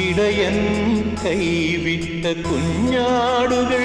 ഇടയൻ കൈവിട്ട കുഞ്ഞാടുകൾ.